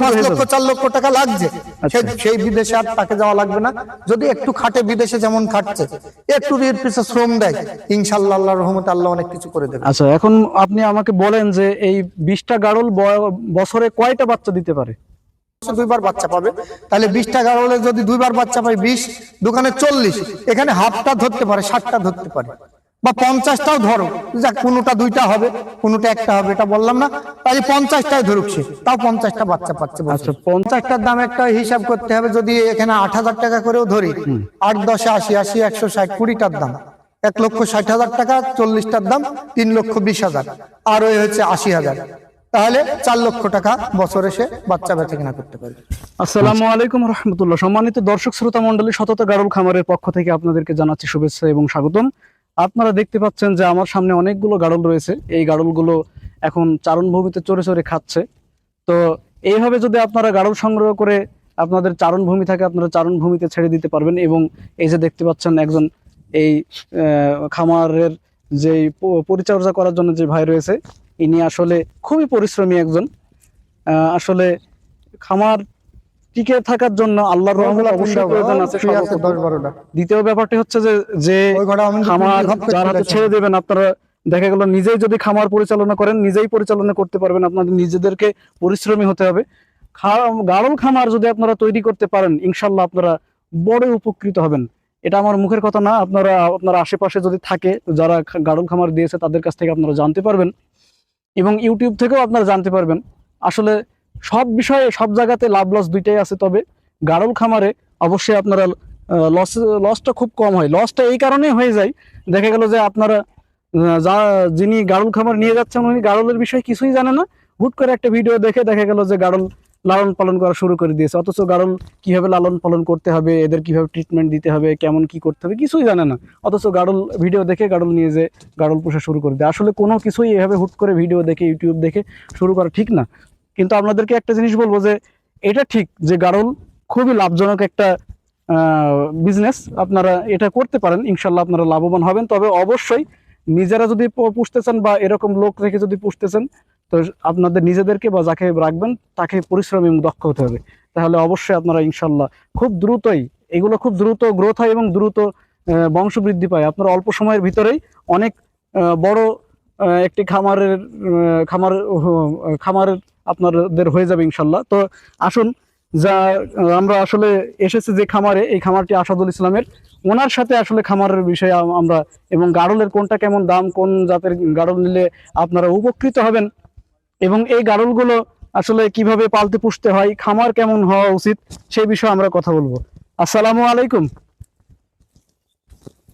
পাঁচ লক্ষ চার লক্ষ টাকা লাগছে। আচ্ছা। সেই বিদেশে আর তাকে যাওয়া লাগবে না। যদি একটু খাটে বিদেশে যেমন খাটছে একটু এর শ্রম দেয় ইনশাল্লাহ আল্লাহ রহমত আল্লাহ অনেক কিছু করে দেবে। আচ্ছা এখন আপনি আমাকে বলেন যে এই বিশটা গাড়ল বছরে কয়টা বাচ্চা দিতে পারে? দুইবার বাচ্চা পাবে। তাহলে বিশ টাকা হলে যদি দুইবার বাচ্চা পাই বিশ দোকানে চল্লিশ। এখানে হাফটা ধরতে পারে ষাটটা ধরতে পারে। বা পঞ্চাশটাও ধরো। যাক কোনোটা দুইটা হবে কোনোটা একটা হবে এটা বললাম না। তাহলে পঞ্চাশটাই ধরুক সে। তাও পঞ্চাশটা বাচ্চা পাচ্ছে আচ্ছা পঞ্চাশটার দাম একটা হিসাব করতে হবে যদি এখানে আট হাজার টাকা করেও ধরি আট দশে আশি আশি একশো ষাট কুড়িটার দাম। এক লক্ষ ষাট হাজার টাকা চল্লিশটার দাম তিন লক্ষ বিশ হাজার। আর ওই হচ্ছে আশি হাজার। তাহলে চার লক্ষ টাকা বছরে সে বাচ্চা বেচা কেনা করতে পারবে। আসসালামু আলাইকুম রহমতুল্লাহ। সম্মানিত দর্শক শ্রোতা মন্ডলী শতত গারুল খামারের পক্ষ থেকে আপনাদেরকে জানাচ্ছি শুভেচ্ছা এবং স্বাগতম। আপনারা দেখতে পাচ্ছেন যে আমার সামনে অনেকগুলো গাড়ল রয়েছে। এই গাড়লগুলো এখন চারণভূমিতে চড়ে চড়ে খাচ্ছে। তো এইভাবে যদি আপনারা গাড়ল সংগ্রহ করে আপনাদের চারণভূমি থাকে, আপনারা চারণভূমিতে ছেড়ে দিতে পারবেন এবং এই যে দেখতে পাচ্ছেন একজন এই খামারের যে পরিচর্যা করার জন্য যে ভাই রয়েছে, ইনি আসলে খুবই পরিশ্রমী একজন। আসলে খামার টিকে থাকার জন্য আল্লাহর রহমত অবশ্যই প্রয়োজন আছে দ্বিতীয় ব্যাপারটি হচ্ছে যে খামার যার হাতে ছেড়ে দেবেন আপনারা দেখা গেল নিজেই যদি খামার পরিচালনা করেন নিজেই পরিচালনা করতে পারবেন আপনাদের নিজেদেরকে পরিশ্রমী হতে হবে। গাড়ল খামার যদি আপনারা তৈরি করতে পারেন ইনশাল্লাহ আপনারা বড় উপকৃত হবেন। এটা আমার মুখের কথা না আপনারা আপনার আশেপাশে যদি থাকে যারা গাড়ল খামার দিয়েছে তাদের কাছ থেকে আপনারা জানতে পারবেন। এবং ইউটিউব থেকেও আপনারা জানতে পারবেন। আসলে সব বিষয়ে সব জায়গাতে লাভ লস দুইটাই আছে, তবে গাড়ল খামারে অবশ্যই আপনারা লস লসটা খুব কম হয়। লসটা এই কারণেই হয়ে যায়, দেখা গেল যে আপনারা যা, যিনি গাড়ল খামার নিয়ে যাচ্ছেন, উনি গাড়লের বিষয়ে কিছুই জানে না। হুট করে একটা ভিডিও দেখে দেখা গেল যে গাড়ল লালন পালন করা শুরু করে দিয়েছে। অথচ গাড়ল কীভাবে লালন পালন করতে হবে, এদের কীভাবে ট্রিটমেন্ট দিতে হবে, কেমন কি করতে হবে, কিছুই জানে না। অথচ গাড়ল ভিডিও দেখে গাড়ল নিয়ে যে গাড়ল পোষা শুরু করে দেয়। আসলে কোনো কিছুই এভাবে হুট করে ভিডিও দেখে ইউটিউব দেখে শুরু করা ঠিক না। কিন্তু আপনাদেরকে একটা জিনিস বলব যে এটা ঠিক যে গাড়ল খুবই লাভজনক একটা বিজনেস আপনারা এটা করতে পারেন, ইনশাল্লাহ আপনারা লাভবান হবেন। তবে অবশ্যই নিজেরা যদি পুষতে চান বা এরকম লোক রেখে যদি পুষতেছেন তো আপনাদের নিজেদেরকে বা যাকে রাখবেন, তাকে পরিশ্রম এবং দক্ষ হতে হবে। তাহলে অবশ্যই আপনারা ইনশাল্লাহ খুব দ্রুতই, এগুলো খুব দ্রুত গ্রোথ হয় এবং দ্রুত বংশবৃদ্ধি পায়। আপনার অল্প সময়ের ভিতরেই অনেক বড় একটি খামারের খামার খামারের আপনাদের হয়ে যাবে ইনশাল্লাহ। তো আসুন যা আমরা আসলে এসেছি যে খামারে এই খামারটি আসাদুল ইসলামের। ওনার সাথে আসলে খামারের বিষয়ে আমরা এবং গাড়লের কোনটা কেমন দাম কোন জাতের গাড়ল নিলে আপনারা উপকৃত হবেন এবং এই গাড়লগুলো আসলে কীভাবে পালতে পুষতে হয় খামার কেমন হওয়া উচিত সেই বিষয়ে আমরা কথা বলব। আসসালামু আলাইকুম।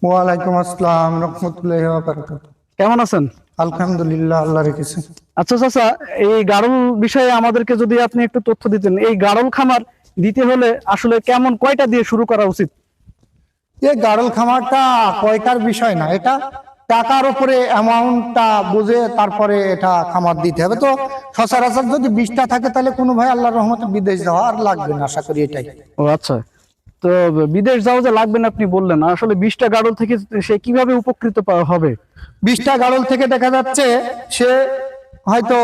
ওয়ালাইকুম আসসালাম রহমতুল্লাহ কেমন আছেন? আলহামদুলিল্লাহ আল্লাহ রেখেছে। আচ্ছা চাচা এই গাড়ল বিষয়ে আমাদেরকে যদি আপনি একটু তথ্য দিতেন এই গাড়ল খামার দিতে হলে আসলে কেমন কয়টা দিয়ে শুরু করা উচিত? এই গাড়ল খামারটা কয়টার বিষয় না এটা টাকার উপরে অ্যামাউন্টটা বুঝে তারপরে এটা খামার দিতে হবে। তো সচরাচর যদি বিশটা থাকে তাহলে কোনো ভাই আল্লাহর রহমতে বিদেশ যাওয়া আর লাগবে না আশা করি এটাই। ও আচ্ছা। তো বিদেশ যাওয়া যে লাগবে না আপনি বললেন। আসলে বিশটা গাড়ল থেকে সে কীভাবে উপকৃত হবে? বিশটা গাড়ল থেকে দেখা যাচ্ছে সে হয়তো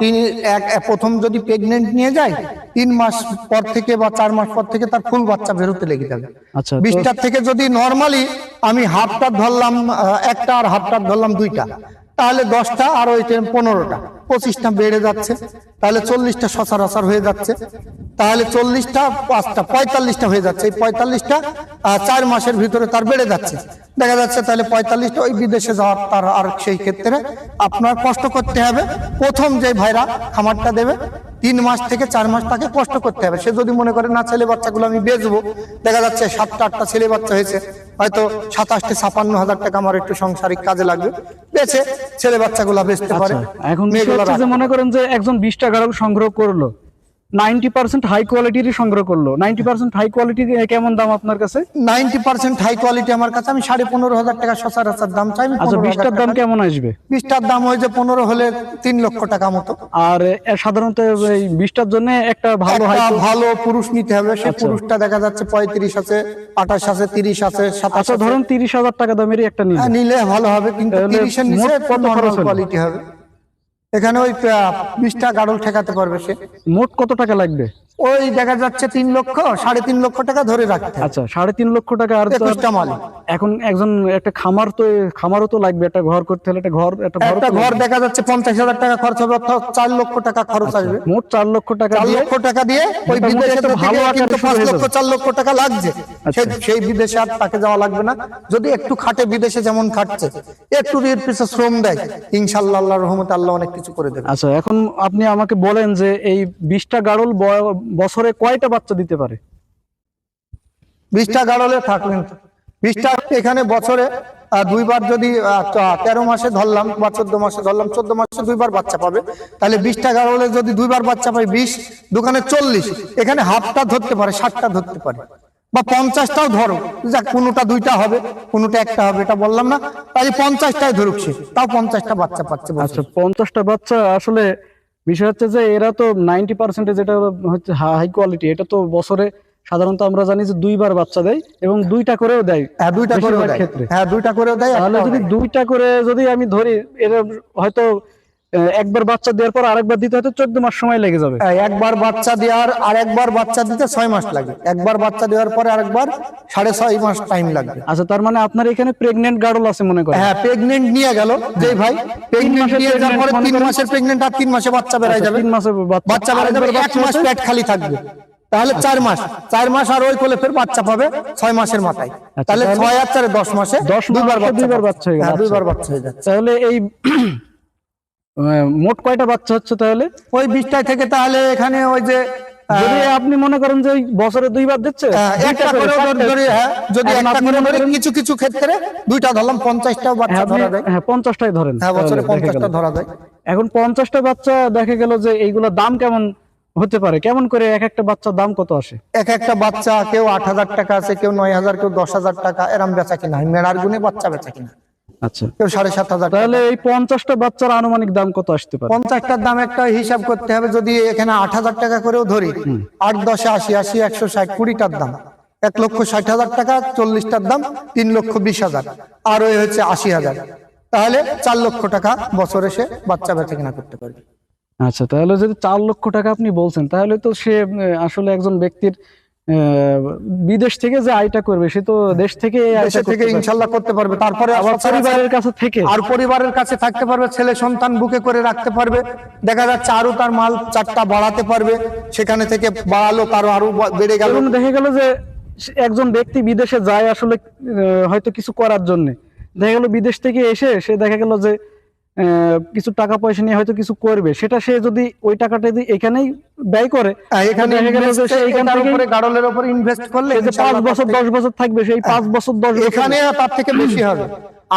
তিন এক প্রথম যদি প্রেগনেন্ট নিয়ে যায় তিন মাস পর থেকে বা চার মাস পর থেকে তার ফুল বাচ্চা বেরোতে লেগে যাবে। আচ্ছা বিশটার থেকে যদি নর্মালি আমি হাফটার ধরলাম একটা আর হাফটার ধরলাম দুইটা তাহলে দশটা আর ওই পনেরোটা। পঁচিশটা বেড়ে যাচ্ছে তাহলে চল্লিশটা সচরাচর হয়ে যাচ্ছে। তাহলে চল্লিশটা পাঁচটা পঁয়তাল্লিশটা হয়ে যাচ্ছে। এই পঁয়তাল্লিশটা চার মাসের ভিতরে তার বেড়ে যাচ্ছে। দেখা যাচ্ছে তাহলে পঁয়তাল্লিশটা ওই বিদেশে যাওয়ার তার আর সেই ক্ষেত্রে আপনার কষ্ট করতে হবে। প্রথম যে ভাইরা খামারটা দেবে তিন মাস থেকে চার মাস তাকে কষ্ট করতে হবে। সে যদি মনে করে না ছেলে বাচ্চাগুলো আমি বেচবো। দেখা যাচ্ছে সাতটা আটটা ছেলে বাচ্চা হয়েছে। হয়তো সাতাশটি ছাপান্ন হাজার টাকা আমার একটু সংসারিক কাজে লাগবে। বেছে ছেলে বাচ্চাগুলো বেচতে পারে। আচ্ছা, এখন হচ্ছে যে মনে করেন যে একজন গাড়ল সংগ্রহ করল নাইনটি পার্সেন্ট হাই কোয়ালিটিরই সংগ্রহ করল। নাইনটি পার্সেন্ট হাই কোয়ালিটির কেমন দাম আপনার কাছে? নাইনটি পার্সেন্ট হাই কোয়ালিটি আমার কাছে। আমি সাড়ে পনেরো হাজার টাকা সচরাচর দাম চাই। আচ্ছা বিশটার দাম কেমন আসবে? বিশটার দাম হয়েছে পনেরো হলে তিন লক্ষ টাকা মতো। আর সাধারণত এই বিশটার জন্য একটা ভালো ভালো পুরুষ নিতে হবে। সে আচ্ছা। পুরুষটা দেখা যাচ্ছে পঁয়ত্রিশ আছে আঠাশ আছে তিরিশ আছে সাতাশ আচ্ছা ধরুন তিরিশ হাজার টাকা দামেরই একটা নিলে। ভালো হবে কিন্তু তিরিশের নিচে কোয়ালিটি হবে। এখানে ওই বিশটা গাড়ল ঠেকাতে পারবে সে। মোট কত টাকা লাগবে? ওই দেখা যাচ্ছে তিন লক্ষ সাড়ে তিন লক্ষ টাকা ধরে রাখতে। আচ্ছা সাড়ে তিন লক্ষ টাকা আর একুশটা মাল। এখন একজন একটা খামার তো খামারও তো লাগবে একটা ঘর করতে হলে একটা ঘর একটা ঘর ঘর দেখা যাচ্ছে পঞ্চাশ হাজার টাকা খরচ হবে অর্থাৎ চার লক্ষ টাকা খরচ আসবে। মোট চার লক্ষ টাকা চার লক্ষ টাকা দিয়ে ওই বিদেশে ভালো কিন্তু পাঁচ লক্ষ চার লক্ষ টাকা লাগছে। সেই সেই বিদেশে আর তাকে যাওয়া লাগবে না। যদি একটু খাটে বিদেশে যেমন খাটছে একটু এর পিছনে শ্রম দেয় ইনশাল্লাহ আল্লাহ রহমতে আল্লাহ অনেক কিছু করে দেবে। আচ্ছা এখন আপনি আমাকে বলেন যে এই বিশটা গাড়ল বছরে কয়টা বাচ্চা দিতে পারে? বিশটা গাড়লে থাকলেন বিশটা এখানে বছরে দুইবার যদি তেরো মাসে ধরলাম, বা চোদ্দ মাসে ধরলাম, চোদ্দ মাসে দুইবার বাচ্চা পাবে। তাহলে বিশটা গাড়লে যদি দুইবার বাচ্চা পাই বিশ, দোকানে চল্লিশ, এখানে হাফটা ধরতে পারে, ষাটটা ধরতে পারে। বা পঞ্চাশটাও ধরো, যাক, কোনোটা দুইটা হবে, কোনোটা একটা হবে, এটা বললাম না। তাই পঞ্চাশটাই ধরুক সে, তাও পঞ্চাশটা বাচ্চা পাচ্ছে। আচ্ছা পঞ্চাশটা বাচ্চা আসলে বিষয় হচ্ছে যে এরা তো নাইনটি পার্সেন্টে যেটা হচ্ছে হাই কোয়ালিটি এটা তো বছরে সাধারণত আমরা জানি যে দুইবার বাচ্চা দেয় এবং দুইটা করেও দেয় হ্যাঁ দুইটা করেও দেয় ক্ষেত্রে। হ্যাঁ দুইটা করেও দেয় তাহলে যদি দুইটা করে যদি আমি ধরি এরা হয়তো একবার বাচ্চা দেওয়ার পর আরেকবার দিতে হয়তো চোদ্দ মাস সময় লেগে যাবে। হ্যাঁ, একবার বাচ্চা দেওয়ার আর একবার বাচ্চা দিতে ছয় মাস লাগে। একবার বাচ্চা দেওয়ার পরে আরেকবার সাড়ে ছয় মাস টাইম লাগবে। আচ্ছা তার মানে আপনার এখানে প্রেগনেন্ট গার্ডল আছে মনে করেন? হ্যাঁ প্রেগনেন্ট নিয়ে গেল যে ভাই প্রেগনেন্ট নিয়ে যাওয়ার পরে তিন মাসের প্রেগনেন্ট আর তিন মাসে বাচ্চা বেড়াই আচ্ছা, যাবে। তিন মাসে বাচ্চা। বেড়াই যাবে এক মাস পেট খালি থাকবে। তাহলে চার মাস চার মাস আর ওই কোলে ফের বাচ্চা পাবে ছয় মাসের মাথায়। তাহলে তাহলে ছয় আর চারে দশ মাসে দশ দুইবার বাচ্চা দুইবার বাচ্চা হয়ে গেল, আচ্ছা। দুইবার বাচ্চা হয়ে যাচ্ছে। তাহলে এই মোট কয়টা বাচ্চা হচ্ছে তাহলে? ওই বিশটায় থেকে তাহলে এখানে ওই যে যদি আপনি মনে করেন যে বছরে দুইবার দিচ্ছে হ্যাঁ, একটা করে, চারটে। হ্যাঁ যদি একটা করে ধরি কিছু কিছু ক্ষেত্রে দুইটা ধরলাম পঞ্চাশটাও বাচ্চা হ্যাঁ, ধরা যায়। হ্যাঁ ধরেন। হ্যাঁ বছরে। ধরা যায়। এখন পঞ্চাশটা বাচ্চা দেখা গেল যে এইগুলোর দাম কেমন হতে পারে? কেমন করে এক একটা বাচ্চার দাম কত আসে? এক একটা বাচ্চা কেউ আট হাজার টাকা আছে কেউ নয় হাজার কেউ দশ হাজার টাকা এরম বেচা কিনা হয়। মেলার গুণে বাচ্চা বেচা কিনা। আচ্ছা। সাড়ে সাত হাজার টাকা তাহলে এই পঞ্চাশটা বাচ্চার আনুমানিক দাম কত আসতে পারে? পঞ্চাশটার দাম একটা হিসাব করতে হবে যদি এখানে আট হাজার টাকা করেও ধরি আট দশে আশি আশি একশো ষাট কুড়িটার দাম। এক লক্ষ ষাট হাজার টাকা চল্লিশটার দাম তিন লক্ষ বিশ হাজার। আর ওই হচ্ছে আশি হাজার। তাহলে চার লক্ষ টাকা বছরে সে বাচ্চা বেচা কিনা করতে পারবে। আচ্ছা তাহলে যদি চার লক্ষ টাকা আপনি বলছেন তাহলে তো সে আসলে একজন ব্যক্তির বিদেশ থেকে যে আয়টা করবে সে তো দেশ থেকে দেশে থেকে ইনশাল্লাহ করতে পারবে। তারপরে আবার পরিবারের কাছে থেকে। আর পরিবারের কাছে থাকতে পারবে ছেলে সন্তান বুকে করে রাখতে পারবে। দেখা যাচ্ছে আরও তার মাল চারটা বাড়াতে পারবে। সেখানে থেকে বাড়ালো তারও আরও বেড়ে গেল। দেখা গেল যে একজন ব্যক্তি বিদেশে যায় আসলে হয়তো কিছু করার জন্য। দেখা গেল বিদেশ থেকে এসে সে দেখা গেল যে কিছু টাকা পয়সা নিয়ে হয়তো কিছু করবে। সেটা সে যদি ওই টাকাটা যদি এখানেই ব্যয় করে এখানে গাড়লের উপর ইনভেস্ট করলে যে পাঁচ বছর দশ বছর থাকবে সেই পাঁচ বছর দশ এখানে তার থেকে বেশি হবে।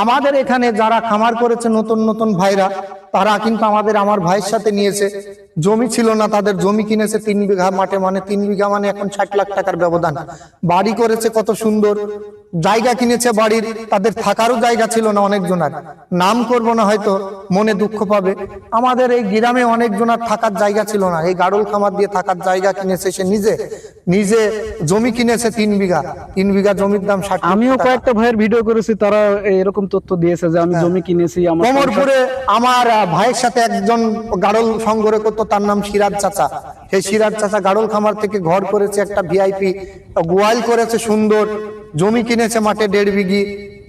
আমাদের এখানে যারা খামার করেছে নতুন নতুন ভাইরা তারা কিন্তু আমাদের আমার ভাইয়ের সাথে নিয়েছে। জমি ছিল না তাদের জমি কিনেছে তিন বিঘা মাঠে মানে তিন বিঘা মানে এখন ষাট লাখ টাকার ব্যবধান। বাড়ি করেছে কত সুন্দর জায়গা কিনেছে বাড়ির তাদের থাকারও জায়গা ছিল না অনেকজনার। নাম করব না হয়তো মনে দুঃখ পাবে। আমাদের এই গ্রামে অনেকজনার থাকার জায়গা ছিল না। এই গাড়ল খামার দিয়ে থাকার জায়গা কিনেছে সে নিজে। নিজে জমি কিনেছে তিন বিঘা। তিন বিঘা জমির দাম ষাট আমিও। কয়েকটা ভাইয়ের ভিডিও করেছি তারা এরকম তথ্য দিয়েছে যে আমি জমি কিনেছি আমার আমার ভাইয়ের সাথে একজন গাড়ল সংগ্রহ করতো, তার নাম সিরাজ চাচা। সেই সিরাজ চাচা গাড়ল খামার থেকে ঘর করেছে একটা ভিআইপি, গোয়াল করেছে সুন্দর, জমি কিনেছে মাঠে দেড় বিঘি,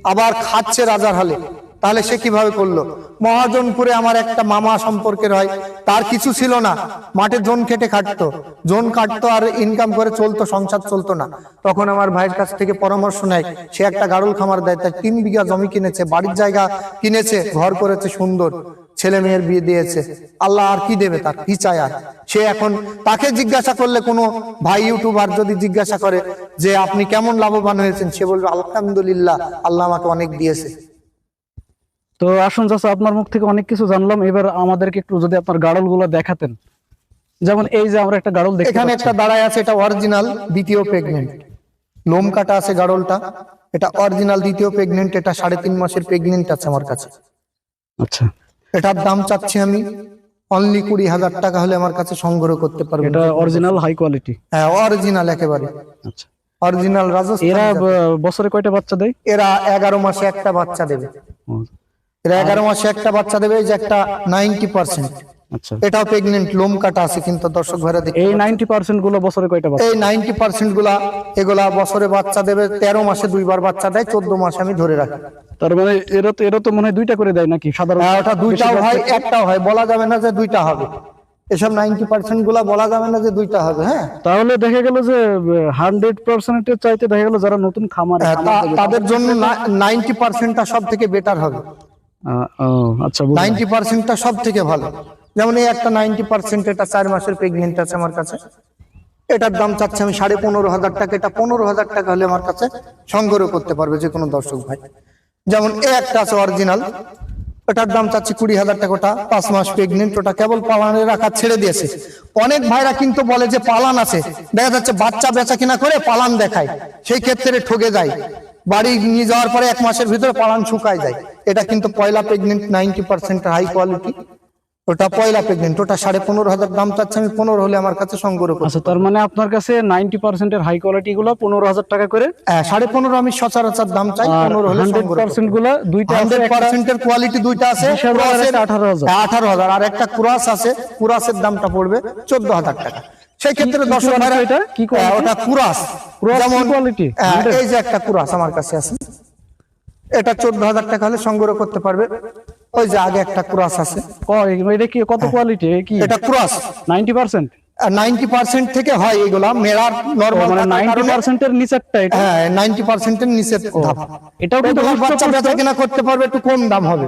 আবার খাচ্ছে রাজার হালে। তাহলে সে কীভাবে করল? মহাজনপুরে আমার একটা মামা সম্পর্কের হয়, তার কিছু ছিল না। মাঠে জোন খেটে খাটতো। জোন কাটতো আর ইনকাম করে চলতো, সংসার চলতো না। তখন আমার ভাইয়ের কাছ থেকে পরামর্শ নেয়, সে একটা গাড়ল খামার দেয় তার তিন বিঘা জমি কিনেছে, বাড়ির জায়গা কিনেছে, ঘর করেছে সুন্দর, ছেলে মেয়ের বিয়ে দিয়েছে। আল্লাহ আর কি দেবে তার? কি চায় আর? সে এখন তাকে জিজ্ঞাসা করলে কোনো ভাই ইউটিউবার যদি জিজ্ঞাসা করে যে, আপনি কেমন লাভবান হয়েছেন? সে বলবে, আলহামদুলিল্লাহ, আল্লাহ আমাকে অনেক দিয়েছে। তো আসুন চাচা আপনার মুখ থেকে অনেক কিছু জানলাম। এবার আমাদেরকে একটু যদি আপনার গাড়লগুলো দেখাতেন। যেমন এই যে আমরা একটা গাড়ল দেখতে এখানে একটা দাঁড়ায় আছে এটা অরিজিনাল দ্বিতীয় প্রেগনেন্ট লোম কাটা আছে গাড়লটা। এটা অরিজিনাল দ্বিতীয় প্রেগনেন্ট এটা সাড়ে তিন মাসের প্রেগনেন্ট আছে আমার কাছে। আচ্ছা। এটার দাম চাচ্ছি আমি অনলি কুড়ি হাজার টাকা হলে আমার কাছে সংগ্রহ করতে পারবেন। এটা অরিজিনাল হাই কোয়ালিটি হ্যাঁ অরিজিনাল একেবারে। আচ্ছা। অরিজিনাল এরা রাজস্থান ব- বছরে কয়টা বাচ্চা দেয়? এরা এগারো মাসে একটা বাচ্চা দেবে। এরা এগারো মাসে একটা বাচ্চা দেবে এই যে একটা নাইনটি পার্সেন্ট। আচ্ছা। এটাও প্রেগনেন্ট লোম কাটা আছে কিন্তু দর্শক ভাইরা দেখতে এই নাইনটি পার্সেন্টগুলো বছরে কয়টা বাচ্চা? এই নাইনটি পার্সেন্টগুলা এগুলা বছরে বাচ্চা দেবে তেরো মাসে দুইবার বাচ্চা দেয় চোদ্দ মাসে আমি ধরে রাখি। তার মানে এরা তো এরা তো মনে হয় দুইটা করে দেয় নাকি হ্যাঁ, ওটা দুইটাও হয় একটাও হয় বলা যাবে না যে দুইটা হবে। এসব নাইনটি পার্সেন্টগুলা বলা যাবে না যে দুইটা হবে হ্যাঁ। তাহলে দেখা গেল যে হান্ড্রেড পার্সেন্টের চাইতে দেখা গেল যারা নতুন খামার হ্যাঁ, তা- তাদের জন্য নাইনটি পার্সেন্টটা সব থেকে বেটার হবে। আচ্ছা সব থেকে ভালো। যেমন এই একটা পার্সেন্ট, এটা চার মাসের প্রেগনেন্ট আছে আমার কাছে। এটার দাম আমি সাড়ে পনেরো হাজার টাকা। এটা পনেরো হাজার টাকা হলে আমার কাছে সংগ্রহ করতে পারবে যে কোনো দর্শক ভাই। যেমন এ একটা আছে অরিজিনাল ওটার দাম চাচ্ছি কুড়ি হাজার টাকা। পাঁচ মাস প্রেগনেন্ট ওটা কেবল পালানে রাখা ছেড়ে দিয়েছে। অনেক ভাইরা কিন্তু বলে যে পালান আছে। দেখা যাচ্ছে বাচ্চা বেচা কিনা করে পালান দেখায়। সেই ক্ষেত্রে ঠকে যায়। বাড়ি নিয়ে যাওয়ার পরে এক মাসের ভিতরে পালান শুকায় যায়। এটা কিন্তু পয়লা pregnant ninety percent high quality ওটা পয়লা প্রেগনেন্ট ওটা সাড়ে পনেরো হাজার দাম চাচ্ছে আমি পনেরো হলে আমার কাছে সংগ্রহ করছি আচ্ছা তার মানে আপনার কাছে নাইনটি পার্সেন্টের হাই কোয়ালিটি গুলো পনেরো হাজার টাকা করে? হ্যাঁ, সাড়ে পনেরো আমি সচরাচর দাম চাই পনেরো হলে পার্সেন্টগুলো দুইটা হান্ড্রেড পার্সেন্টের কোয়ালিটি দুইটা আছে আঠারো হাজার। হ্যাঁ, আঠারো হাজার আর একটা কুরাস আছে কুরাসের দামটা পড়বে চোদ্দ হাজার টাকা। সেই ক্ষেত্রে দর্শক ভাইরা এটা? কি? হ্যাঁ, ওটা কুরাস। যেমন? হ্যাঁ, এই যে একটা কুরাস আমার কাছে আছে। এটা চোদ্দ হাজার টাকা হলে সংগ্রহ করতে পারবে। ওই যে আগে একটা কুরাস আছে। এটা কি কত কোয়ালিটি কি? এটা কুরাস। Ninety percent? নাইনটি পার্সেন্ট থেকে হয় এগুলা। মেরার নর্মাল মানে নাইনটি পার্সেন্টের নিচেরটা এটা? হ্যাঁ নাইনটি পার্সেন্টের নিচের ধাপ। এটাও কিন্তু বাচ্চা বেচা কিনা করতে পারবে একটু কম দাম হবে।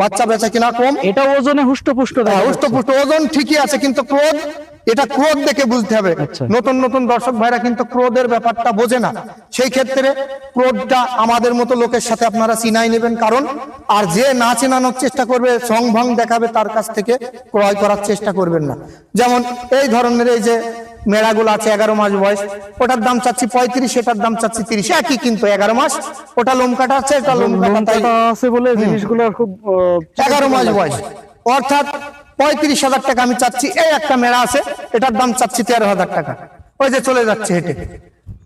বাচ্চা বেচা কিনা কম। এটা ওজনে হুষ্টপুষ্ট দেখা হ্যাঁ, যাচ্ছে। হুষ্টপুষ্ট। ওজন ঠিকই আছে কিন্তু ক্রোধ এটা ক্রোধ দেখে বুঝতে হবে। আচ্ছা। নতুন নতুন দর্শক ভাইরা কিন্তু ক্রোধের ব্যাপারটা বোঝে না। সেই ক্ষেত্রে ক্রোধটা আমাদের মতো লোকের সাথে আপনারা চিনাই নেবেন। কারণ আর যে না চেনানোর চেষ্টা করবে সংভং দেখাবে তার কাছ থেকে ক্রয় করার চেষ্টা করবেন না। যেমন এই ধরনের এই যে মেড়াগুলো আছে এগারো মাস বয়স ওটার দাম চাচ্ছি পঁয়ত্রিশ এটার দাম চাচ্ছি তিরিশ। একই কিন্তু এগারো মাস। ওটা লোম কাটা আছে এটা লোম কাটা তাই। আছে বলে জিনিসগুলো খুব এগারো মাস বয়স। অর্থাৎ পঁয়ত্রিশ হাজার টাকা আমি চাচ্ছি। এই একটা মেড়া আছে, এটার দাম চাচ্ছি তেরো হাজার টাকা। ওই যে চলে যাচ্ছে হেঁটে।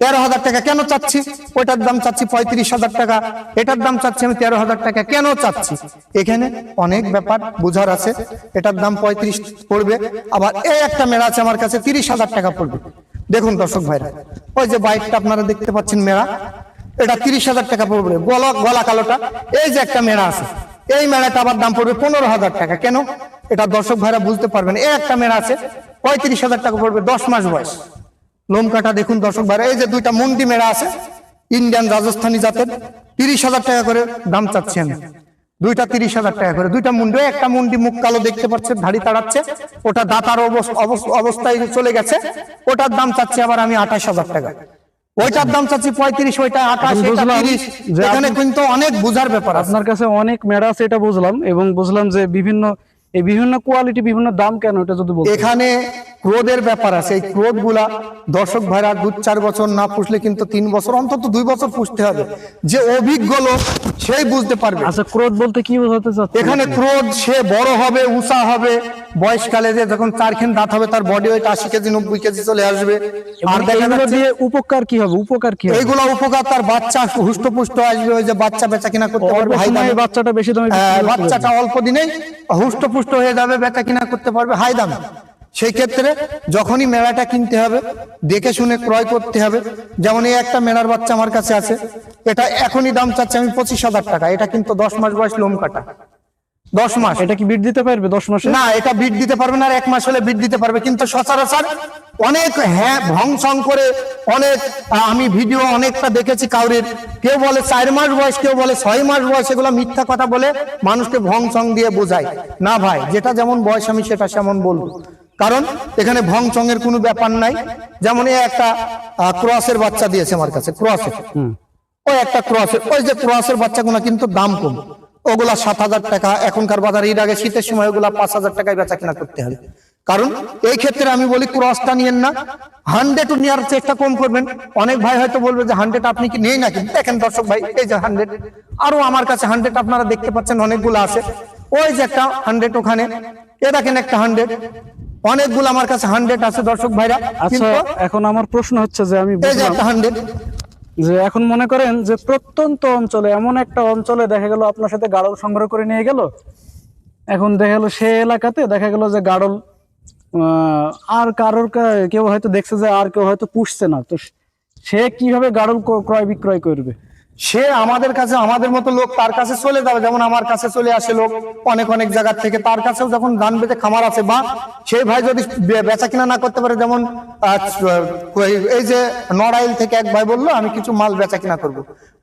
তেরো হাজার টাকা কেন চাচ্ছি? ওইটার দাম চাচ্ছি পঁয়ত্রিশ হাজার টাকা। এটার দাম চাচ্ছি আমি তেরো হাজার টাকা কেন চাচ্ছি? এখানে অনেক ব্যাপার বুঝার আছে। এটার দাম পঁয়ত্রিশ পড়বে। আবার এই একটা মেড়া আছে আমার কাছে তিরিশ হাজার টাকা পড়বে। দেখুন দর্শক ভাইরা, ওই যে বাইকটা আপনারা দেখতে পাচ্ছেন মেড়া এটা তিরিশ হাজার টাকা পড়বে। গলা গলা কালোটা। এই যে একটা মেড়া আছে। এই মেলাটা আবার দাম পড়বে পনেরো হাজার টাকা। কেন? এটা দর্শক ভাইরা বুঝতে পারবেন। এই একটা মেলা আছে, পঁয়ত্রিশ হাজার টাকা পড়বে, দশ মাস বয়স। লোম কাটা দেখুন দর্শক ভাইরা, এই যে দুইটা মুন্ডি মেলা আছে, ইন্ডিয়ান রাজস্থানী জাতের, তিরিশ হাজার টাকা করে দাম চাচ্ছি আমি। দুইটা তিরিশ হাজার টাকা করে, দুইটা মুন্ডি, একটা মুন্ডি মুখ কালো দেখতে পাচ্ছে, ধাড়ি তাড়াচ্ছে, ওটা দাতার অবস- অবস- অবস্থায় চলে গেছে, ওটার দাম চাচ্ছি আবার আমি আঠাশ হাজার টাকা। ওইটার দাম চাচ্ছি পঁয়ত্রিশ ওইটা আঠাশ এখন কিন্তু অনেক বুঝার ব্যাপার আপনার কাছে অনেক মেড়া আছে এটা বুঝলাম এবং বুঝলাম যে বিভিন্ন এই বিভিন্ন কোয়ালিটি বিভিন্ন দাম কেন এটা যদি এখানে ক্রোধের ব্যাপার আছে। এই ক্রোধগুলা দর্শক ভাইরা দু চার বছর না পুষলে কিন্তু তিন বছর অন্তত দুই বছর পুষতে হবে। যে অভিজ্ঞ লোক সেই বুঝতে পারবে। আচ্ছা ক্রোধ বলতে কি বোঝাতে চাচ্ছেন? এখানে ক্রোধ সে বড় হবে উষা হবে। বয়সকালে যে যখন চারখান দাঁত হবে তার বডি ওয়েট আশি কেজি নব্বই কেজি চলে আসবে। আর দেখা যাচ্ছে দিয়ে উপকার কি হবে? উপকার কি এইগুলা উপকার তার বাচ্চা হুষ্টপুষ্ট আসবে ওই যে বাচ্চা বেচা কিনা করতে পারবে হাই দামে। বাচ্চাটা বেশি দামে হ্যাঁ। বাচ্চাটা অল্প দিনেই হুষ্টপুষ্ট হয়ে যাবে বেচা কিনা করতে পারবে হাই দামে সেই ক্ষেত্রে যখনই মেলাটা কিনতে হবে দেখে শুনে ক্রয় করতে হবে। যেমন এই একটা মেলার বাচ্চা আমার কাছে আছে এটা এখনই দাম চাচ্ছে আমি পঁচিশ হাজার টাকা এটা কিন্তু দশ মাস বয়স লোম কাটা। দশ মাস। এটা কি বিট দিতে পারবে দশ মাসে? না এটা বিট দিতে পারবে না আর এক মাস হলে বিট দিতে পারবে। কিন্তু সচরাচর অনেক হ্যাঁ ভংসং করে অনেক আমি ভিডিও অনেকটা দেখেছি কাউরির। কেউ বলে চার মাস বয়স কেউ বলে ছয় মাস বয়স এগুলো মিথ্যা কথা বলে মানুষকে ভংসং দিয়ে বোঝায়। না ভাই যেটা যেমন বয়স আমি সেটা সেমন বলব। কারণ এখানে ভংচং এর কোনো ব্যাপার নাই। যেমন একটা ক্রসের বাচ্চা দিয়েছে আমার কাছে ক্রসের। ওই একটা ক্রসের ওই যে ক্রসের বাচ্চাগুলো কিন্তু দাম কম। ওগুলা সাত হাজার টাকা এখনকার বাজারে এর আগে শীতের সময় ওগুলা পাঁচ হাজার টাকায় বেচা কিনা করতে হবে কারণ এই ক্ষেত্রে আমি বলি ক্রসটা নিয়েন না। হান্ড্রেড নেওয়ার চেষ্টা কম করবেন। অনেক ভাই হয়তো বলবে যে হান্ড্রেড আপনি কি নেই নাকি? দেখেন দর্শক ভাই এই যে হান্ড্রেড আরও আমার কাছে হান্ড্রেড আপনারা দেখতে পাচ্ছেন অনেকগুলো আছে। ওই যে একটা হান্ড্রেড ওখানে। এ দেখেন একটা হান্ড্রেড অনেকগুলো আমার কাছে হান্ড্রেড আছে দর্শক ভাইরা। আচ্ছা এখন আমার প্রশ্ন হচ্ছে যে আমি হান্ড্রেড যে এখন মনে করেন যে প্রত্যন্ত অঞ্চলে, এমন একটা অঞ্চলে দেখা গেল আপনার সাথে গাড়ল সংগ্রহ করে নিয়ে গেল। এখন দেখা গেলো সে এলাকাতে দেখা গেল যে গাড়ল আর কারোর কেউ হয়তো দেখছে যে আর কেউ হয়তো পুষছে না। তো সে কীভাবে গাড়ল ক্রয় বিক্রয় করবে? সে আমাদের কাছে, আমাদের মতো লোক তার কাছে চলে যাবে। যেমন আমার কাছে চলে আসে লোক অনেক অনেক জায়গার থেকে। তার কাছেও যখন ধান বেঁধে খামার আছে বা সেই ভাই যদি বেচা কিনা না করতে পারে, যেমন এই যে নড়াইল থেকে এক ভাই বলল, আমি কিছু মাল বেচা কিনা করব।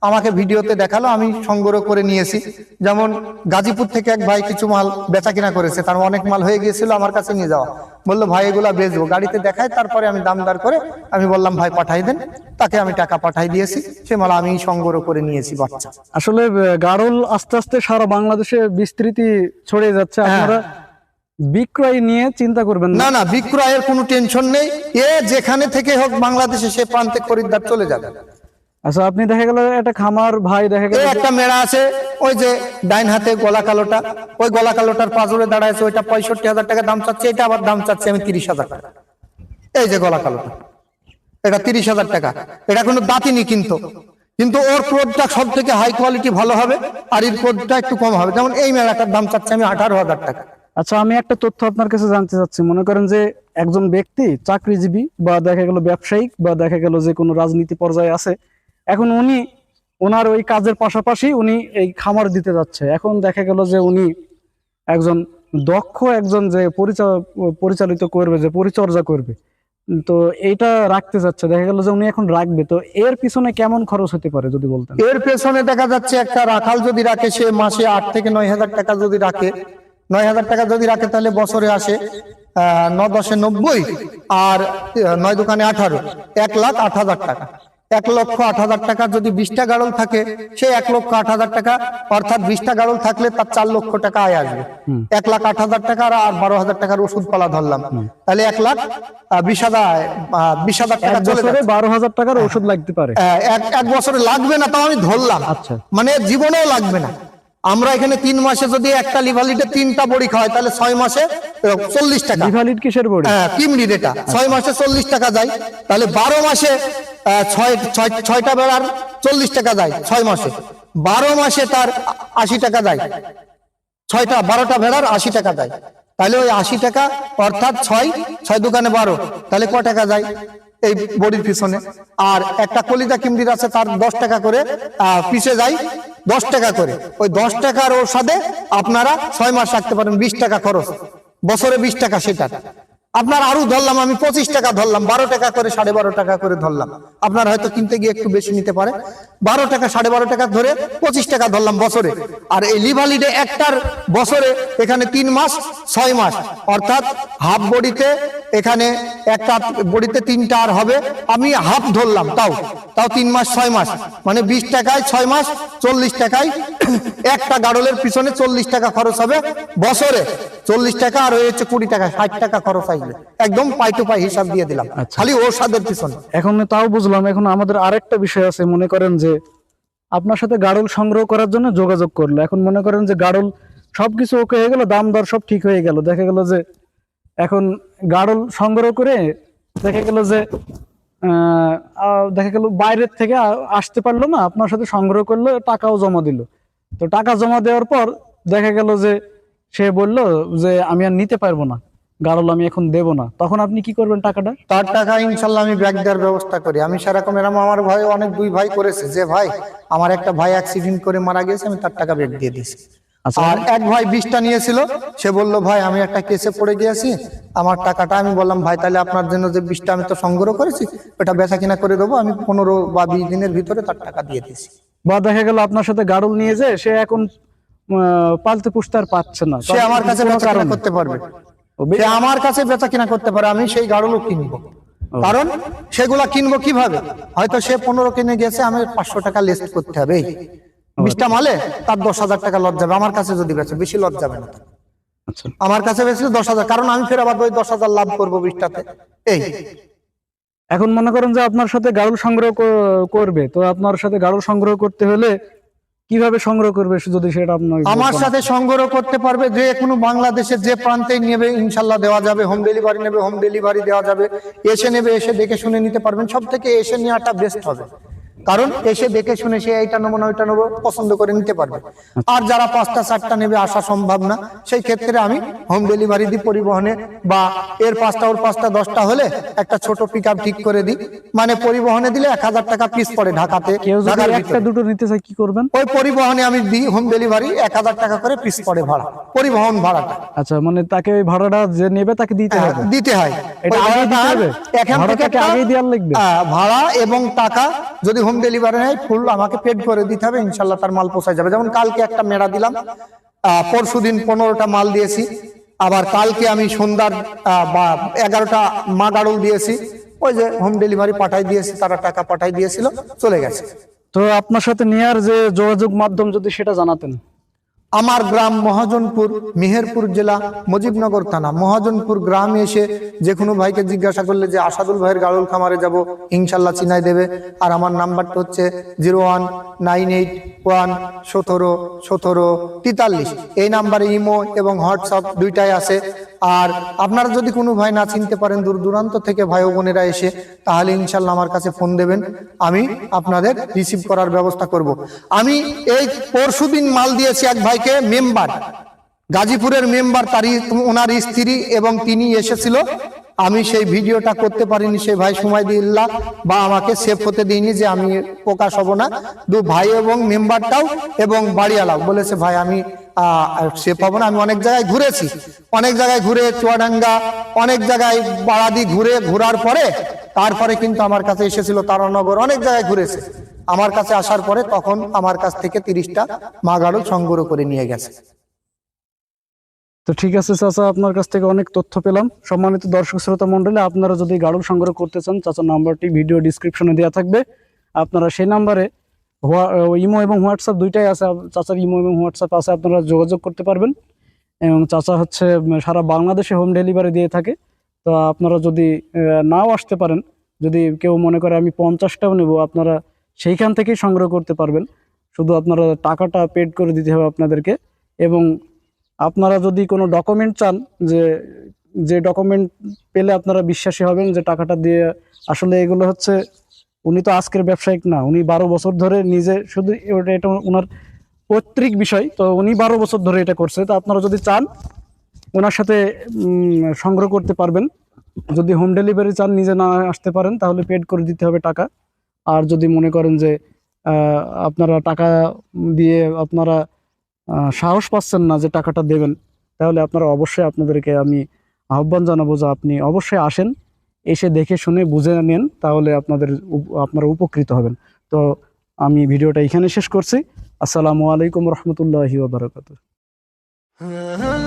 আমাকে ভিডিওতে দেখাল, আমি সংগ্রহ করে নিয়েছি। যেমন গাজীপুর থেকে এক ভাই কিছু মাল বেচা কিনা করেছে। তার অনেক মাল হয়ে গিয়েছিল আমার কাছে নিয়ে যাওয়া। বলল, ভাই, এগুলা বেচবো। গাড়িতে দেখায়, তারপরে আমি দামদার করে আমি বললাম, ভাই, পাঠাই দেন। তাকে আমি টাকা পাঠাই দিয়েছি। সে মাল আমি সংগ্রহ করে নিয়েছি বাচ্চা। আসলে গাড়ল আস্তে আস্তে সারা বাংলাদেশে বিস্তৃতি ছড়িয়ে যাচ্ছে। আপনারা বিক্রয় নিয়ে চিন্তা করবেন না। না বিক্রয়ের কোনো টেনশন নেই। এ যেখানে থেকে হোক বাংলাদেশে সে প্রান্তে খরিদ্দার চলে যাবে। আচ্ছা আপনি দেখা গেল একটা খামার ভাই দেখা গেল একটা মেড়া আছে ওই যে ডাইন হাতে গলা কালোটা। ওই গলা কালোটার পাজরে দাঁড়ায় ওইটা পঁয়ষট্টি হাজার টাকা দাম চাচ্ছে এটা আবার দাম চাচ্ছে আমি তিরিশ হাজার টাকা। এই যে গলা কালোটা এটা তিরিশ হাজার টাকা। এটা কোনো দাঁতিনি কিন্তু। কিন্তু ওর কোডটা সব থেকে হাই কোয়ালিটি ভালো হবে, আর এর কোডটা একটু কম হবে। যেমন এই মেলাটার দাম চাচ্ছে আমি আঠারো হাজার টাকা। আচ্ছা আমি একটা তথ্য আপনার কাছে জানতে চাচ্ছি। মনে করেন যে একজন ব্যক্তি চাকরিজীবী বা দেখা গেল ব্যবসায়িক বা দেখা গেল যে কোনো রাজনীতি পর্যায়ে আছে, এখন উনি, ওনার ওই কাজের পাশাপাশি উনি এই খামার দিতে যাচ্ছে। এখন দেখা গেল যে উনি একজন দক্ষ, একজন যে পরিচা- পরিচালিত করবে, যে পরিচর্যা করবে। তো এইটা রাখতে যাচ্ছে। দেখা গেল যে উনি এখন রাখবে। তো এর পিছনে কেমন খরচ হতে পারে যদি বলতেন? এর পেছনে দেখা যাচ্ছে একটা রাখাল যদি রাখে সে মাসে আট থেকে নয় হাজার টাকা যদি রাখে নয় হাজার টাকা যদি রাখে তাহলে বছরে আসে আহ, ন দশে নব্বই আর নয় দোকানে আঠারো এক লাখ আট হাজার টাকা। এক লক্ষ আট হাজার টাকা যদি বিশটা গাড়ল থাকে সে এক লক্ষ আট হাজার টাকা অর্থাৎ বিশটা গাড়ল থাকলে তার চার লক্ষ টাকা আয় আসবে। এক লাখ আট হাজার টাকা আর বারো হাজার টাকার ওষুধ পালা ধরলাম। তাহলে এক লাখ বিশ হাজার বিশ হাজার টাকা চলে যাবে বারো হাজার টাকার ওষুধ লাগতে পারে। এক এক বছরে লাগবে না তাও আমি ধরলাম। আচ্ছা। মানে জীবনেও লাগবে না। আমরা এখানে তিন মাসে যদি একটা লিভালিটে তিনটা বড়ি খাওয়াই তাহলে ছয় মাসে চল্লিশ টাকা। লিভালিট কিসের বড়ি? হ্যাঁ কিমরি এটা ছয় মাসে চল্লিশ টাকা যায়। তাহলে বারো মাসে ছয় ছয়- ছয়টা বেড়ার চল্লিশ টাকা যায় ছয় মাসে। বারো মাসে তার আশি টাকা যায়। ছয়টা বারোটা ভেড়ার আশি টাকা দেয় তাহলে ওই আশি টাকা অর্থাৎ ছয় ছয় দোকানে বারো। তাহলে ক টাকা যায়? এই বড়ির পিছনে। আর একটা কলিজা কিমড়ির আছে, তার দশ টাকা করে পিছে যায় দশ টাকা করে। ওই দশ টাকার ওর সাথে আপনারা ছয় মাস রাখতে পারেন বিশ টাকা খরচ। বছরে বিশ টাকা সেটা আপনার আরও ধরলাম, আমি পঁচিশ টাকা ধরলাম, বারো টাকা করে, সাড়ে বারো টাকা করে ধরলাম। আপনার হয়তো কিনতে গিয়ে একটু বেশি নিতে পারে। বারো টাকা, সাড়ে বারো টাকা ধরে পঁচিশ টাকা ধরলাম বছরে। আর এই লিভালিডে একটার বছরে এখানে তিন মাস, ছয় মাস। অর্থাৎ হাফ বডিতে এখানে একটা বডিতে তিনটা আর হবে। আমি হাফ ধরলাম, তাও তাও তিন মাস, ছয় মাস। মানে বিশ টাকায় ছয় মাস, চল্লিশ টাকায় একটা গাড়লের পিছনে চল্লিশ টাকা খরচ হবে বছরে। চল্লিশ টাকা আর হয়েছে কুড়ি টাকা, ষাট টাকা খরচ আসবে একদম পাই টু পাই হিসাব দিয়ে দিলাম। খালি ওষাদের পিছনে। এখন তাও বুঝলাম এখন আমাদের আরেকটা বিষয় আছে মনে করেন যে আপনার সাথে গাড়ল সংগ্রহ করার জন্য যোগাযোগ করল। এখন মনে করেন যে গাড়ল সবকিছু ওকে হয়ে গেল দাম দর সব ঠিক হয়ে গেল। দেখা গেল যে এখন গাড়ল সংগ্রহ করে দেখা গেল যে দেখা গেল বাইরের থেকে আসতে পারল না আপনার সাথে সংগ্রহ করল টাকাও জমা দিল। তো টাকা জমা দেওয়ার পর দেখা গেল যে সে বলল যে আমি আর নিতে পারব না। গাড়ল আমি এখন দেব না। তখন আপনি কি করবেন টাকাটা? তার টাকা ইনশাল্লাহ আমি ব্যাগ দেওয়ার ব্যবস্থা করি। আমি সেরকম এরকম আমার ভাই অনেক দুই ভাই করেছে। যে ভাই আমার একটা ভাই অ্যাক্সিডেন্ট করে মারা গেছে আমি তার টাকা ব্যাগ দিয়ে দিয়েছি। আচ্ছা। আর এক ভাই বিশটা নিয়েছিল। সে বলল ভাই আমি একটা কেসে পড়ে গিয়েছি। আমার টাকাটা আমি বললাম ভাই তাহলে আপনার জন্য যে বিশটা আমি তো সংগ্রহ করেছি ওটা বেচা কিনা করে দেবো। আমি পনেরো বা বিশ দিনের ভিতরে তার টাকা দিয়ে দিয়েছি। বা দেখা গেল আপনার সাথে গাড়ল নিয়ে যে সে এখন পালতে পুষতে আর পাচ্ছে না। সে আমার কাছে। করতে পারবে। সে আমার কাছে বেচা কিনা করতে পারে আমি সেই গাড়লও কিনবো। কারণ সেগুলা কিনবো কীভাবে? হয়তো সে পনেরো কিনে গেছে আমি পাঁচশো টাকা লেস করতে হবে। বিশটা মালে তার দশ হাজার টাকা লজ যাবে আমার কাছে যদি বেচে বেশি লজ যাবে না আচ্ছা। আমার কাছে বেচলে দশ হাজার কারণ আমি ফের আবার ওই দশ হাজার লাভ করব বিশটাতে এই। এখন মনে করেন যে আপনার সাথে গাড়ল সংগ্রহ করবে তো আপনার সাথে গাড়ল সংগ্রহ করতে হলে কীভাবে সংগ্রহ করবে যদি সেটা আপনার আমার সাথে সংগ্রহ করতে পারবে যে কোনো বাংলাদেশের যে প্রান্তে নেবে ইনশাল্লাহ দেওয়া যাবে হোম ডেলিভারি নেবে হোম ডেলিভারি দেওয়া যাবে এসে নেবে এসে দেখে শুনে নিতে পারবেন সব থেকে এসে নেওয়াটা বেস্ট হবে। কারণ এসে দেখে শুনে সে এইটা নেব না ওইটা নেব পছন্দ করে নিতে পারবে। আর যারা পাঁচটা চারটা নেবে আসা সম্ভব না। সেই ক্ষেত্রে আমি হোম ডেলিভারি দিই পরিবহনে বা এর পাঁচটা ওর পাঁচটা দশটা হলে একটা ছোট পিক ঠিক করে দিই। মানে পরিবহনে দিলে এক হাজার টাকা পিস পড়ে ঢাকাতে একটা দুটো নিতে চায় কি করবেন? ওই পরিবহনে আমি দিই হোম ডেলিভারি এক হাজার টাকা করে পিস পড়ে ভাড়া পরিবহন ভাড়াটা। আচ্ছা মানে তাকে ওই ভাড়াটা যে নেবে তাকে দিতে হ্যাঁ, হবে? দিতে হয়? এখান থেকে ভাড়া এবং টাকা যদি হোম ডেলিভারি নেয় ফুল আমাকে পেড করে দিতে হবে ইনশাল্লাহ তার মাল পোষায় যাবে। যেমন কালকে একটা মেড়া দিলাম পরশু দিন পনেরোটা মাল দিয়েছি, আবার কালকে আমি সন্ধ্যার বা এগারোটা মা গাড়ল দিয়েছি, ওই যে হোম ডেলিভারি পাঠাই দিয়েছি, তারা টাকা পাঠাই দিয়েছিল, চলে গেছে। তো আপনার সাথে নেয়ার যে যোগাযোগ মাধ্যম যদি সেটা জানাতেন। আমার গ্রাম মহাজনপুর, মেহেরপুর জেলা, মুজিবনগর থানা। মহাজনপুর গ্রামে এসে যে কোনো ভাইকে জিজ্ঞাসা করলে যে আসাদুল ভাইয়ের গাড়ুল খামারে যাব, ইনশাল্লাহ চিনাই দেবে। আর আমার নাম্বারটা হচ্ছে zero one nine eight one সতেরো সতেরো তেতাল্লিশ। এই নাম্বারে ইমো এবং হোয়াটসঅ্যাপ দুইটাই আছে। আর আপনারা যদি কোনো ভাই না চিনতে পারেন দূর দূরান্ত থেকে ভাই বোনেরা এসে, তাহলে ইনশাল্লাহ আমার কাছে ফোন দেবেন। আমি আপনাদের রিসিভ করার ব্যবস্থা করব। আমি এই পরশুদিন মাল দিয়েছি এক ভাইকে, মেম্বার। গাজীপুরের মেম্বার, তারই ওনার স্ত্রী এবং তিনি এসেছিল। আমি সেই ভিডিওটা করতে পারিনি, সেই ভাই সময় দিল্লা বা আমাকে সেভ হতে দিইনি যে আমি প্রকাশ হব না। দু ভাই এবং মেম্বারটাও এবং বাড়িওয়ালাও বলেছে, ভাই, আমি সেফ হব না আমি অনেক জায়গায় ঘুরেছি। অনেক জায়গায় ঘুরে চুয়াডাঙ্গা, অনেক জায়গায় বাড়াদি ঘুরে ঘোরার পরে, তারপরে কিন্তু আমার কাছে এসেছিল তারানগর, অনেক জায়গায় ঘুরেছে। আমার কাছে আসার পরে তখন আমার কাছ থেকে তিরিশটা মাগাড়ল সংগ্রহ করে নিয়ে গেছে। তো ঠিক আছে চাচা, আপনার কাছ থেকে অনেক তথ্য পেলাম। সম্মানিত দর্শক শ্রোতা মন্ডলী আপনারা যদি গাড়ল সংগ্রহ করতে চান, চাচার নাম্বারটি ভিডিও ডিসক্রিপশনে দেওয়া থাকবে। আপনারা সেই নাম্বারে ইমো এবং হোয়াটসঅ্যাপ দুইটাই আছে। চাচার ইমো এবং হোয়াটসঅ্যাপ আছে, আপনারা যোগাযোগ করতে পারবেন। এবং চাচা হচ্ছে সারা বাংলাদেশে হোম ডেলিভারি দিয়ে থাকে। তো আপনারা যদি নাও আসতে পারেন, যদি কেউ মনে করে আমি পঞ্চাশটাও নেব, আপনারা সেইখান থেকেই সংগ্রহ করতে পারবেন। শুধু আপনারা টাকাটা পেড করে দিতে হবে আপনাদেরকে। এবং আপনারা যদি কোনো ডকুমেন্ট চান, যে যে ডকুমেন্ট পেলে আপনারা বিশ্বাসী হবেন যে টাকাটা দিয়ে আসলে এগুলো হচ্ছে উনি তো আজকের ব্যবসায়িক না, উনি বারো বছর ধরে নিজে শুধু এটা ওনার পৈতৃক বিষয়, তো উনি বারো বছর ধরে এটা করছে। তো আপনারা যদি চান ওনার সাথে সংগ্রহ করতে পারবেন। যদি হোম ডেলিভারি চান, নিজে না আসতে পারেন, তাহলে পেড করে দিতে হবে টাকা। আর যদি মনে করেন যে আপনারা টাকা দিয়ে আপনারা সাহস পাচ্ছেন না যে টাকাটা দেবেন, তাহলে আপনারা অবশ্যই আপনাদেরকে আমি আহ্বান জানাব যে আপনি অবশ্যই আসেন। এসে দেখে শুনে বুঝে নেন, তাহলে আপনাদের আপনারা উপকৃত হবেন। তো আমি ভিডিওটা এখানে শেষ করছি। আসসালামু আলাইকুম রহমতুল্লাহি বারকাত la